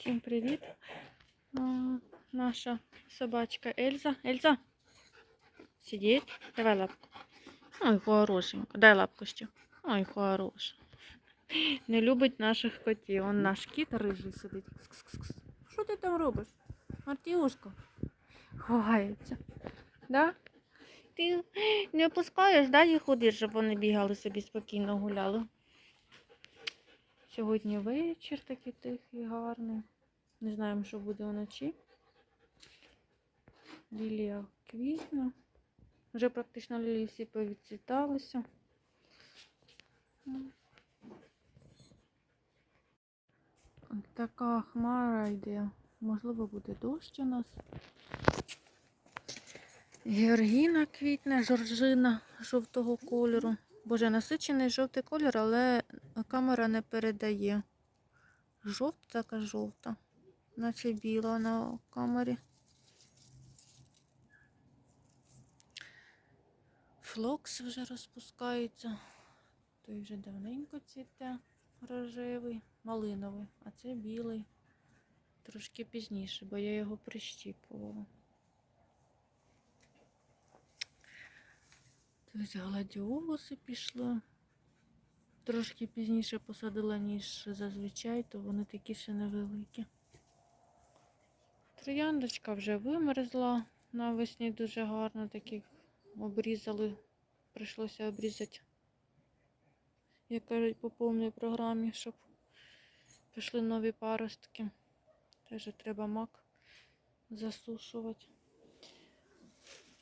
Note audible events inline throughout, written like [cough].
Всім привіт. Наша собачка Ельза. Ельза. Сидіть. Давай лапку. Ой, хорошенька. Дай лапку ще. Ой, хороша. Не любить наших котів. Он наш кіт рижий сидить. Що ти там робиш? Мартіушка. Ховається. Да? Ти не опускаєш, да, їх ходиш, щоб вони бігали собі спокійно гуляли. Сьогодні вечір такий тихий, гарний. Не знаємо, що буде вночі. Лілія квітне. Вже практично лілії всі повідцвіталися. Така хмара йде. Можливо, буде дощ у нас. Георгіна квітне, жоржина жовтого кольору. Боже, насичений жовтий колір, але камера не передає. Жовта така жовта, наче біла на камері. Флокс вже розпускається. Той вже давненько цвіте рожевий, малиновий, а це білий. Трошки пізніше, бо я його прищіпувала. Тобто гладіолуси пішли. Трошки пізніше посадила, ніж зазвичай, то вони такі ще невеликі. Трояндочка вже вимерзла навесні дуже гарно, таких обрізали. Прийшлося обрізати, як кажуть, по повній програмі, щоб пішли нові паростки. Теж треба мак засушувати.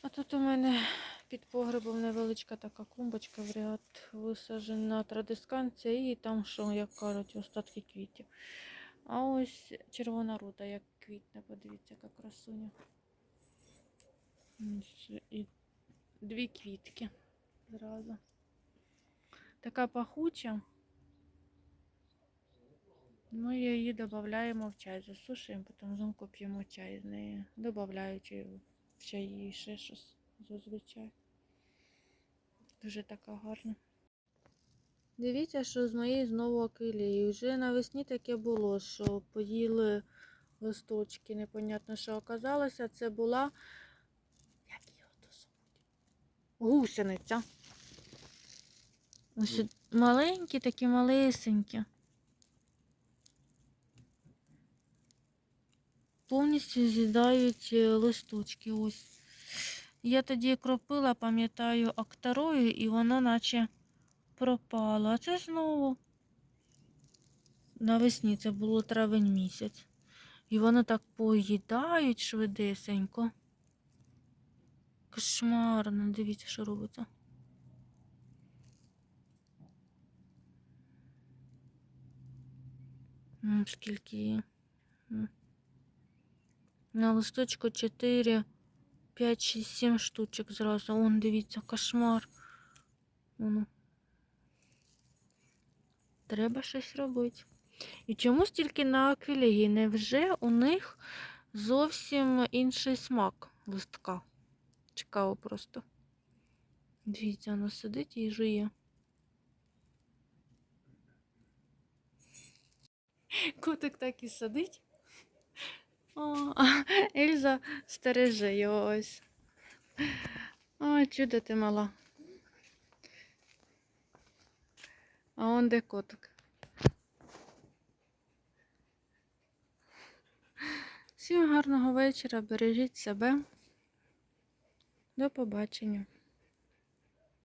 А тут у мене під погребом невеличка така клумбочка в ряд висаджена традисканція і там, що, як кажуть, остатки квітів. А ось червона рута, як квітне, подивіться, яка красуня. І дві квітки зразу. Така пахуча. Ну, і її додаємо в чай, засушуємо, потім взимку п'ємо чай з неї, додаючи в чаї ще щось зазвичай. Дуже така гарна. Дивіться, що з моєї знову акелії. Вже навесні таке було, що поїли листочки, непонятно, що оказалося. Це була. Як його то? Гусениця. Ось маленькі, такі малесенькі. Повністю з'їдають е, листочки. Ось. Я тоді кропила, пам'ятаю, акторою, і воно наче пропало. А це знову навесні, це було травень місяць. І вони так поїдають швидесенько. Кошмарно, дивіться, що робиться. Скільки? На листочку 4, 5, 6, 7 штучок зразу. Вон, дивіться, кошмар. Воно. Треба щось робити. І чомусь тільки на аквілії. Невже у них зовсім інший смак листка? Цікаво просто. Дивіться, воно сидить і жує. Котик так і сидить. О, [laughs] Ельза стереже його ось. Ой, чудо ти мала. А он де котик. Всім гарного вечора, бережіть себе. До побачення.